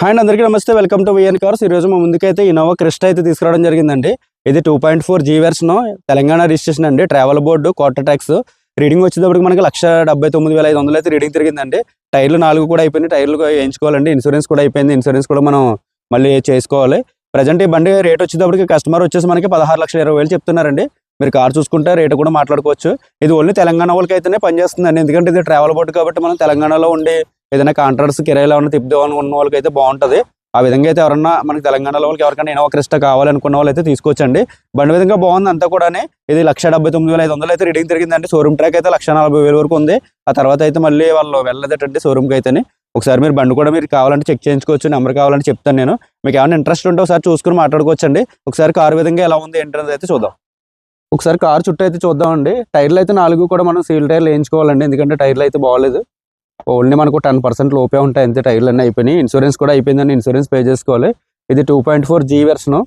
Hi అందరికీ నమస్తే. Welcome to VN cars ఈ రోజు మా ముందుకైతే ఇన్నోవా క్రిస్ట్ అయితే తీసుకురావడం జరిగిందండి. ఇది two point four G version Telangana registration అండి. Travel board quota tax reading వచ్చేటప్పటికి మనకి లక్ష డెబ్బై తొమ్మిది వేల ఐదు వందలు అయితే రీడింగ్ తిరిగిందండి టైర్లు నాలుగు కూడా అయిపోయింది టైర్లు వేయించుకోవాలండి. ఇన్సూరెన్స్ కూడా అయిపోయింది. ఇన్సూరెన్స్ కూడా మనం మళ్ళీ చేసుకోవాలి. ప్రజెంట్ ఈ బండి రేట్ వచ్చేటప్పటికి కస్టమర్ వచ్చేసి మనకి పదహారు లక్షల ఇరవై వేలు చెప్తున్నారండి. మీరు కార్ చూసుకుంటే రేటు కూడా మాట్లాడుకోవచ్చు. ఇది ఓన్లీ తెలంగాణ వాళ్ళకి అయితేనే పనిచేస్తుందండి. ఎందుకంటే ఇది ట్రావెల్ బోర్డు కాబట్టి మనం తెలంగాణలో ఉండే ఏదైనా కాంట్రాక్ట్స్ కిరాయిలు ఉన్న తిప్పుదామని ఉన్న వాళ్ళకి అయితే బాగుంటుంది. ఆ విధంగా అయితే ఎవరన్నా మనకి తెలంగాణలో వాళ్ళకి ఎవరికైనా ఇన్నోవా క్రిస్టా కావాలనుకున్న వాళ్ళు అయితే తీసుకోవచ్చండి బండి విధంగా బాగుంది అంతా కూడా ఇది లక్ష డెబ్బై తొమ్మిది వేల ఐదు వందలు అయితే రీడింగ్ తిరిగిందండి. షోరూమ్ ట్రాక్ అయితే లక్ష నలభై వేల వరకు ఉంది. ఆ తర్వాత అయితే మళ్ళీ వాళ్ళు వెళ్ళదేటండి షోరూమ్కి అయితేనే. ఒకసారి మీరు బండి కూడా మీరు కావాలంటే చెక్ చేయించుకోవచ్చు. నెంబర్ కావాలంటే చెప్తాను నేను. మీకు ఏమైనా ఇంట్రెస్ట్ ఉంటే ఒకసారి చూసుకుని మాట్లాడుకోవచ్చండి. ఒకసారి కారు విధంగా ఎలా ఉంది ఏంటనేది అయితే చూద్దాం. ఒకసారి కారు చుట్టూ అయితే చూద్దామండి. టైర్లు అయితే నాలుగు కూడా మనం సీల్ టైర్లు వేయించుకోవాలండి. ఎందుకంటే టైర్లు అయితే బాగాలేదు. ఓన్లీ మనకు టెన్ పర్సెంట్ లోపే ఉంటాయి. అంతే టైర్లు అన్నీ అయిపోయినాయి. ఇన్సూరెన్స్ కూడా అయిపోయిందని ఇన్సూరెన్స్ పే చేసుకోవాలి. ఇది two point four G version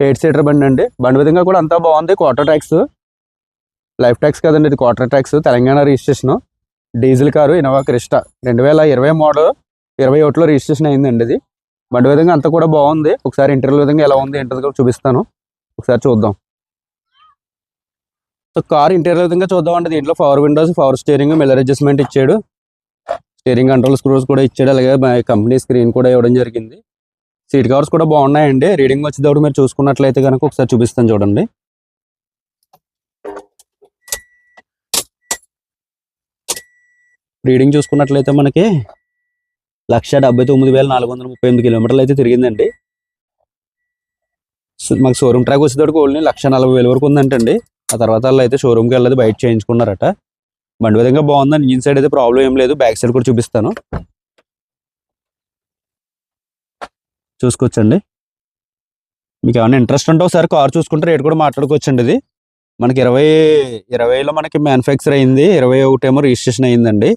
eight seater బండి అండి. బండి విధంగా కూడా అంతా బాగుంది. క్వార్టర్ ట్యాక్స్ లైఫ్ ట్యాక్స్ కదండి ఇది. Quarter tax Telangana registration diesel car Innova Crysta రెండు వేల ఇరవై మోడల్ ఇరవై ఒకటిలో రిజిస్ట్రేషన్ అయిందండి ఇది. బండి విధంగా అంతా కూడా బాగుంది. ఒకసారి ఇంటర్వ్యూ విధంగా ఎలా ఉంది ఏంటో కూడా చూపిస్తాను. ఒకసారి చూద్దాం. సో కార్ ఇంటీరియర్ విధంగా చూద్దామండి దీంట్లో power windows power steering mirror adjustment ఇచ్చాడు. స్టీరింగ్ కంట్రోల్ స్క్రూస్ కూడా ఇచ్చాడు. అలాగే కంపెనీ స్క్రీన్ కూడా ఇవ్వడం జరిగింది. సీట్ కవర్స్ కూడా బాగున్నాయండి. రీడింగ్ వచ్చేటప్పుడు మీరు చూసుకున్నట్లయితే కనుక ఒకసారి చూపిస్తాను చూడండి. రీడింగ్ చూసుకున్నట్లయితే మనకి లక్ష డెబ్బై తొమ్మిది వేల నాలుగు వందల ముప్పై ఎనిమిది కిలోమీటర్లు అయితే తిరిగిందండి. సో మాకు షోరూమ్ ట్రాక్ వచ్చేటప్పుడు ఓన్లీ లక్ష నలభై వేల వరకు ఉందంటండి. ఆ తర్వాత వాళ్ళు అయితే షోరూమ్కి వెళ్ళేది బయట చేయించుకున్నారట. బండి విధంగా బాగుందండి ఇంజిన్ సైడ్ అయితే ప్రాబ్లం ఏం లేదు బ్యాక్ సైడ్ కూడా చూపిస్తాను. చూసుకోవచ్చండి. మీకు ఏమైనా ఇంట్రెస్ట్ ఉంటే ఒకసారి కార్ చూసుకుంటే రేట్ కూడా మాట్లాడుకోవచ్చండి ఇది. మనకి ఇరవై ఇరవైలో మనకి మ్యానుఫ్యాక్చర్ అయింది ఇరవై ఒకటేమో రిజిస్ట్రేషన్ అయిందండి.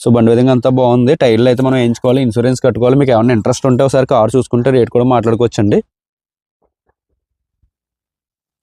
సో బండి విధంగా అంతా బాగుంది. టైర్లు అయితే మనం వేయించుకోవాలి ఇన్సూరెన్స్ కట్టుకోవాలి. మీకు ఏమైనా ఇంట్రెస్ట్ ఉంటే ఒకసారి కార్ చూసుకుంటే రేట్ కూడా మాట్లాడుకోవచ్చండి.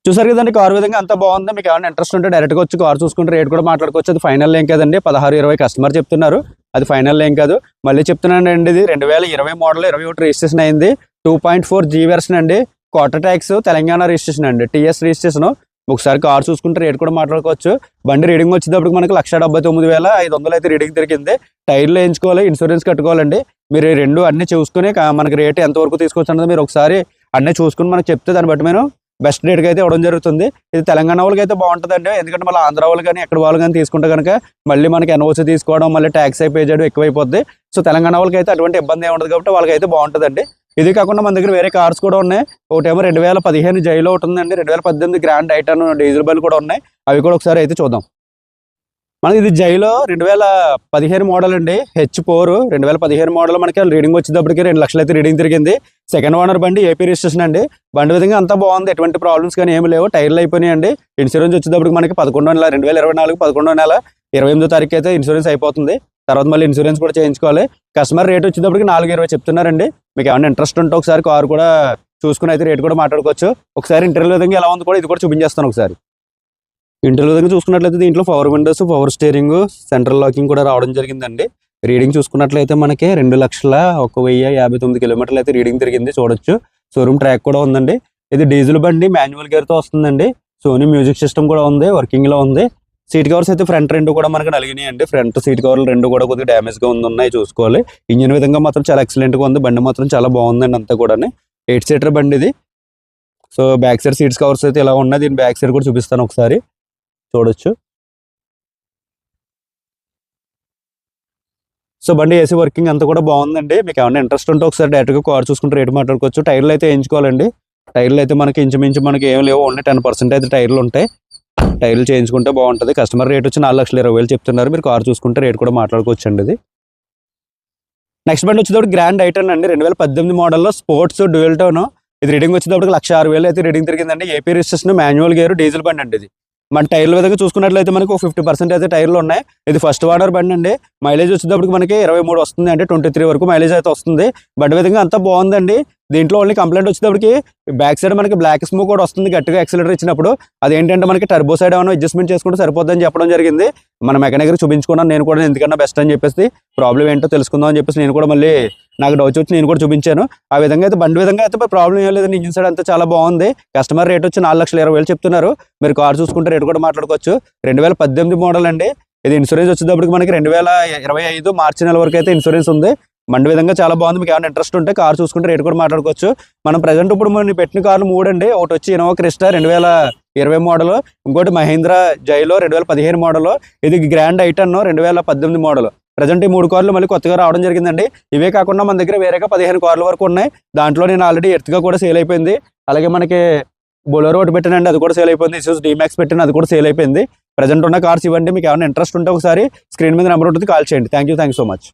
చూసారు కదండి కార్ విధంగా అంత బాగుంది. మీకు ఏమైనా ఇంట్రెస్ట్ ఉంటే డైరెక్ట్గా వచ్చి కార్ చూసుకుంటే రేట్ కూడా మాట్లాడుకోవచ్చు. అది ఫైనల్ ఏం కదండి పదహారు ఇరవై కస్టమర్ చెప్తున్నారు. అది ఫైనల్ ఏం కాదు. మళ్ళీ చెప్తున్నాను అండి ఇది రెండు వేల ఇరవై మోడల్ ఇరవై ఒకటి రిజిస్ట్రేషన్ అయింది. Two point four G version అండి. క్వార్టర్ ట్యాక్స్ తెలంగాణ రిజిస్ట్రేషన్ అండి. టీఎస్ రిజిస్ట్రేషన్ ఒకసారి కార్ చూసుకుంటే రేట్ కూడా మాట్లాడుకోవచ్చు. బండి రీడింగ్ వచ్చేటప్పుడు మనకి లక్ష డెబ్బై తొమ్మిది వేల ఐదు వందలు అయితే రీడింగ్ తిరిగింది. టైర్లు వేయించుకోవాలి ఇన్సూరెన్స్ కట్టుకోవాలండి. మీరు రెండు అన్ని చూసుకుని మనకి రేట్ ఎంతవరకు తీసుకోవచ్చు అన్నది మీరు ఒకసారి అన్నీ చూసుకుని మనకు చెప్తే దాన్ని బట్టి మేము బెస్ట్ రేట్కి అయితే ఇవ్వడం జరుగుతుంది. ఇది తెలంగాణ వాళ్ళకి అయితే బాగుంటుందండి. ఎందుకంటే మళ్ళీ ఆంధ్ర వాళ్ళు కానీ ఎక్కడ వాళ్ళు కానీ తీసుకుంటే కనుక మళ్ళీ మనకి ఎన్ఓసి తీసుకోవడం మళ్ళీ ట్యాక్స్ పే చేయడం ఎక్కువైపోద్ది. సో తెలంగాణ వాళ్ళకి అయితే అటువంటి ఇబ్బంది ఏమి ఉండదు కాబట్టి వాళ్ళకి అయితే బాగుంటుందండి. ఇది కాకుండా మన దగ్గర వేరే కార్స్ కూడా ఉన్నాయి. ఒకటేమో రెండు వేల పదిహేను జైలో ఒకటి ఉందండి. రెండు వేల పద్దెనిమిది గ్రాండ్ ఐటన్ డీజిల్ బైల్ కూడా ఉన్నాయి. అవి కూడా ఒకసారి అయితే చూద్దాం. మనకి ఇది జైలో రెండు వేల పదిహేను మోడల్ అండి. హెచ్ ఫోర్ రెండు వేల పదిహేను మోడల్ మనకి రీడింగ్ వచ్చేటప్పటికి రెండు లక్షలు అయితే రీడింగ్ తిరిగింది. సెకండ్ ఓనర్ బండి ఏపీ రిజిస్ట్రేషన్ అండి. బండి విధంగా అంతా బాగుంది. ఎటువంటి ప్రాబ్లమ్స్ కానీ ఏమి లేవు. టైర్లు అయిపోయినాయండి. ఇన్సూరెన్స్ వచ్చేటప్పటికి మనకి పదకొండో నెల రెండు వేల ఇరవై నాలుగు పదకొండో నెల ఇరవై ఎనిమిదో తారీఖు అయితే ఇన్సూరెన్స్ అయిపోతుంది. తర్వాత మళ్ళీ ఇన్సూరెన్స్ కూడా చేయించుకోవాలి. కస్టమర్ రేట్ వచ్చేటప్పటికి నాలుగు ఇరవై చెప్తున్నారండి. మీకు ఏమైనా ఇంట్రెస్ట్ ఉంటే ఒకసారి కారు కూడా చూసుకుని అయితే రేట్ కూడా మాట్లాడుకోవచ్చు. ఒకసారి ఇంటర్వ్యూ విధంగా ఎలా ఉంది కూడా ఇది కూడా చూపించేస్తాను ఒకసారి. ఇంటర్వ్యూ విధంగా చూసుకున్నట్లయితే దీంట్లో power windows power steering central locking కూడా రావడం జరిగిందండి. రీడింగ్ చూసుకున్నట్లయితే మనకి రెండు లక్షల ఒక వెయ్యి యాభై తొమ్మిది కిలోమీటర్లు అయితే రీడింగ్ తిరిగింది చూడొచ్చు. షోరూమ్ ట్రాక్ కూడా ఉందండి. ఇది డీజిల్ బండి మాన్యువల్ గేర్తో వస్తుందండి. సోనీ మ్యూజిక్ సిస్టమ్ కూడా ఉంది వర్కింగ్లో ఉంది. సీట్ కవర్స్ అయితే ఫ్రంట్ రెండు కూడా మనకి నలిగినాయి అండి ఫ్రంట్ సీట్ కవర్లు రెండు కూడా కొద్దిగా డ్యామేజ్గా ఉంది ఉన్నాయి చూసుకోవాలి. ఇంజిన్ విధంగా మాత్రం చాలా ఎక్సలెంట్గా ఉంది. బండి మాత్రం చాలా బాగుందండి అంతా కూడా ఎయిట్ సీటర్ బండి ఇది. So back side seats covers అయితే ఇలా ఉన్నాయి. దీని బ్యాక్ సైడ్ కూడా చూపిస్తాను ఒకసారి. చూడొచ్చు. సో బండి ఏసీ వర్కింగ్ అంతా కూడా బాగుందండి. మీకు ఏమైనా ఇంట్రెస్ట్ ఉంటే ఒకసారి డైరెక్ట్గా కార్ చూసుకుంటే రేట్ మాట్లాడుకోవచ్చు. టైర్లు అయితే వేయించుకోవాలండి. టైర్లు అయితే మనకి ఇంచుమించు మనకి ఏం లేవు ఓన్లీ టెన్ పర్సెంట్ అయితే టైర్లు ఉంటాయి. టైర్లు చేయించుకుంటే బాగుంటుంది. కస్టమర్ రేట్ వచ్చి నాలుగు లక్షల ఇరవై వేలు చెప్తున్నారు. మీరు కార్ చూసుకుంటే రేట్ కూడా మాట్లాడుకోవచ్చు అండి ఇది. నెక్స్ట్ బండి వచ్చేటప్పుడు గ్రాండ్ ఐటన్ అండి. రెండు వేల పద్దెనిమిది మోడల్లో స్పోర్ట్స్ డ్యూయల్ టోన్ ఇది రీడింగ్ వచ్చేటప్పుడు లక్ష ఆరు వేలు అయితే reading తిరిగిందండి. AP registration manual gear diesel బండి అండి ఇది. మన టైర్ల విధంగా చూసుకున్నట్లయితే మనకి ఒక ఫిఫ్టీ పర్సెంట్ అయితే టైర్లు ఉన్నాయి. ఇది ఫస్ట్ వాడర్ బండి అండి. మైలేజ్ వచ్చేటప్పటికి మనకి ఇరవై మూడు వస్తుంది అంటే ట్వంటీ త్రీ వరకు మైలేజ్ అయితే వస్తుంది. బండి విధంగా అంతా బాగుందండి. దీంట్లో ఓన్లీ కంప్లైంట్ వచ్చేటప్పటికి బ్యాక్ సైడ్ మనకి బ్లాక్ స్మోక్ కూడా వస్తుంది. గట్టిగా యాక్సిలేటర్ ఇచ్చినప్పుడు అదేంటంటే మనకి టర్బో సైడ్ ఏమైనా అడ్జస్ట్మెంట్ చేసుకుంటే సరిపోద్దని చెప్పడం జరిగింది. మన మెకానిక్ చూపించుకున్నాను. నేను కూడా ఎందుకన్నా బెస్ట్ అని చెప్పేసి ప్రాబ్లం ఏంటో తెలుసుకుందాం అని చెప్పేసి నేను కూడా మళ్ళీ నాకు డౌట్స్ వచ్చి నేను కూడా చూపించాను. ఆ విధంగా అయితే బండి విధంగా అయితే ప్రాబ్లం ఏం లేదండి ఇంజిన్ సైడ్ అంతా చాలా బాగుంది. కస్టమర్ రేట్ వచ్చి నాలుగు లక్షల ఇరవై వేలు చెప్తున్నారు. మీరు కార్ చూసుకుంటే రేటు కూడా మాట్లాడుకోవచ్చు. రెండు వేల పద్దెనిమిది మోడల్ అండి. ఇది ఇన్సూరెన్స్ వచ్చేటప్పటికి మనకి రెండు వేల ఇరవై ఐదు మార్చి నెల వరకు అయితే ఇన్సూరెన్స్ ఉంది. బండి విధంగా చాలా బాగుంది. మీకు ఏమైనా ఇంట్రెస్ట్ ఉంటే కార్ చూసుకుంటే రేటు కూడా మాట్లాడుకోవచ్చు. మనం ప్రజెంట్ ఇప్పుడు మనం పెట్టిన కార్లు మూడు అండి. ఒకటి వచ్చి ఇనోవా క్రిస్టా రెండు వేల ఇరవై మోడల్ ఇంకోటి మహీంద్రా జైలో రెండు వేల పదిహేను మోడల్ ఇది గ్రాండ్ ఐటన్ రెండు వేల పద్దెనిమిది మోడల్ ప్రజెంట్ ఈ మూడు కార్లు మళ్ళీ కొత్తగా రావడం జరిగిందండి. ఇవే కాకుండా మన దగ్గర వేరేగా పదిహేను కార్ల వరకు ఉన్నాయి. దాంట్లో నేను ఆల్రెడీ ఎర్త్గా కూడా సేల్ అయిపోయింది. అలాగే మనకి బొలెరో ఒకటి పెట్టానండి అది కూడా సేల్ అయిపోయింది. ఇష్యూస్ డిమాక్స్ పెట్టాను అది కూడా సేల్ అయిపోయింది. ప్రజెంట్ ఉన్న కార్స్ ఇవ్వండి మీకు ఏమైనా ఇంట్రెస్ట్ ఉంటే ఒకసారి స్క్రీన్ మీద నెంబర్ ఉంటుంది కాల్ చేయండి. Thank you so much